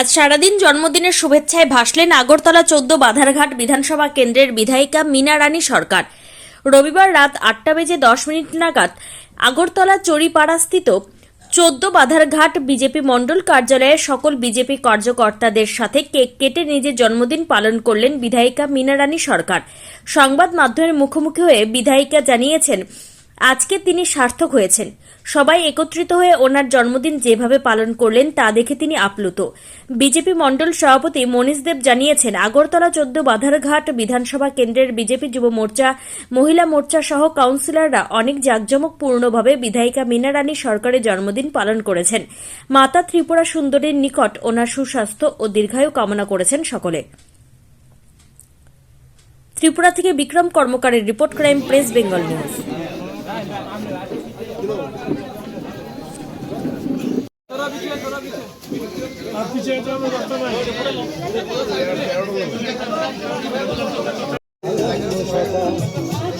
আজ সারাদিন জন্মদিনের শুভেচ্ছায় ভাসলেন আগরতলা চোদ্দ বাধারঘাট বিধানসভা কেন্দ্রের বিধায়িকা মীনা রানী সরকার। রবিবার রাত আটটা বেজে দশ মিনিট নাগাদ আগরতলা চড়িপাড়াস্থিত চোদ্দ বাধারঘাট বিজেপি মণ্ডল কার্যালয়ে সকল বিজেপি কার্যকর্তাদের সাথে কেক কেটে নিজের জন্মদিন পালন করলেন বিধায়িকা মীনা রানী সরকার। সংবাদ মাধ্যমের মুখোমুখি হয়ে বিধায়িকা জানিয়েছেন আজকে তিনি সার্থক হয়েছেন। সবাই একত্রিত হয়ে ওনার জন্মদিন যেভাবে পালন করলেন তা দেখে তিনি আপ্লুত। বিজেপি মণ্ডল সভাপতি মনীষ দেব জানিয়েছেন, আগরতলা চোদ্দ বাধারঘাট বিধানসভা কেন্দ্রের বিজেপি যুব মোর্চা, মহিলা মোর্চা সহ কাউন্সিলররা অনেক জাঁকজমকপূর্ণভাবে বিধায়িকা মীনা রানী সরকারের জন্মদিন পালন করেছেন। মাতা ত্রিপুরা সুন্দরীর নিকট ওনার সুস্বাস্থ্য ও দীর্ঘায়ু কামনা করেছেন সকলে। ত্রিপুরা থেকে Bikram কর্মকারের report, crime press, Bengal news.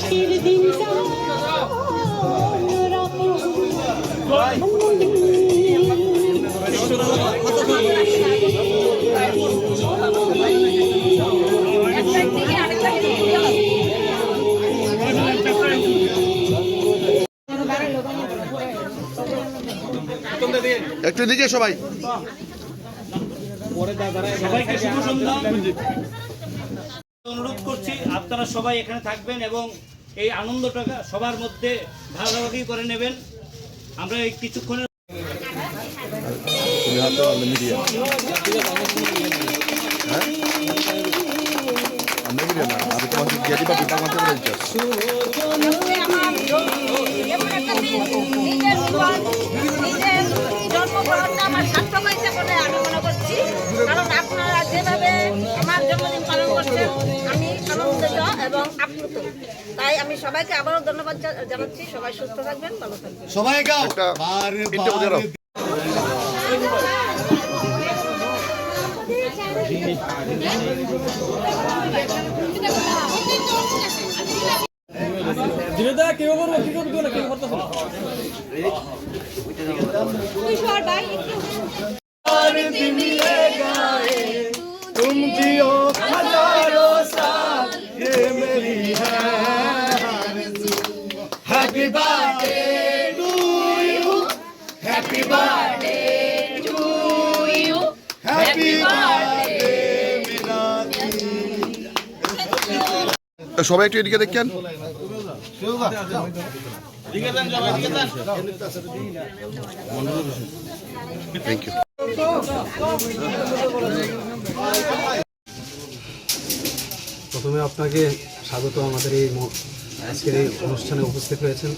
আজকের দিনটা একটু দিকে সবাই। সবাইকে শুভ সন্ধ্যা। অনুরোধ করছি আপনারা সবাই এখানে থাকবেন এবং এই আনন্দটা সবার মধ্যে ভাগাভাগি করে নেবেন। আমরা এই কিছুক্ষণের আপ্লুত তাই আমি সবাইকে আবারও ধন্যবাদ জানাচ্ছি। সবাই সুস্থ থাকবেন ভালো থাকবেন। একটা তিনটে বোঝা দাও সবাই একটু এদিকে দেখেন থ্যাংক ইউ প্রথমে আপনাকে স্বাগত আমাদের এই আজকের এই অনুষ্ঠানে উপস্থিত হয়েছেন।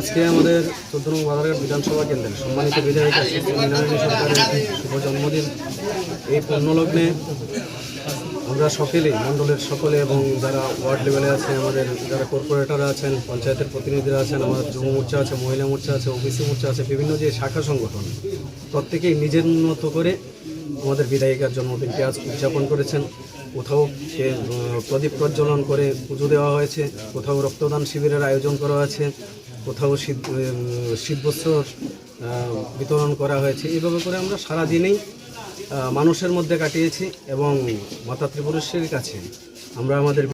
আজকে আমাদের চোদ্দ নং বাজারঘাট বিধানসভা কেন্দ্রের সম্মানিত বিধায়িকা শ্রী সরকারের শুভ জন্মদিন। এই পূর্ণলগ্নে আমরা সকলেই, মণ্ডলের সকলে এবং যারা ওয়ার্ড লেভেলে আছে আমাদের যারা কর্পোরেটররা আছেন, পঞ্চায়েতের প্রতিনিধিরা আছেন, আমাদের যুব মোর্চা আছে, মহিলা মোর্চা আছে, ওবিসি মোর্চা আছে, বিভিন্ন যে শাখা সংগঠন, প্রত্যেকেই নিজের মতো করে আমাদের বিধায়িকার জন্মদিনটি আজ উদযাপন করেছেন। কোথাও সে প্রদীপ প্রজ্বলন করে পুজো দেওয়া হয়েছে, কোথাও রক্তদান শিবিরের আয়োজন করা হয়েছে কোথাও শীত শীতবস্ত্র বিতরণ করা হয়েছে। এইভাবে করে আমরা সারা দিনেই মানুষের মধ্যে কাটিয়েছি এবং মাতা ত্রিপুরেশ্বরীর কাছে আমরা আমাদের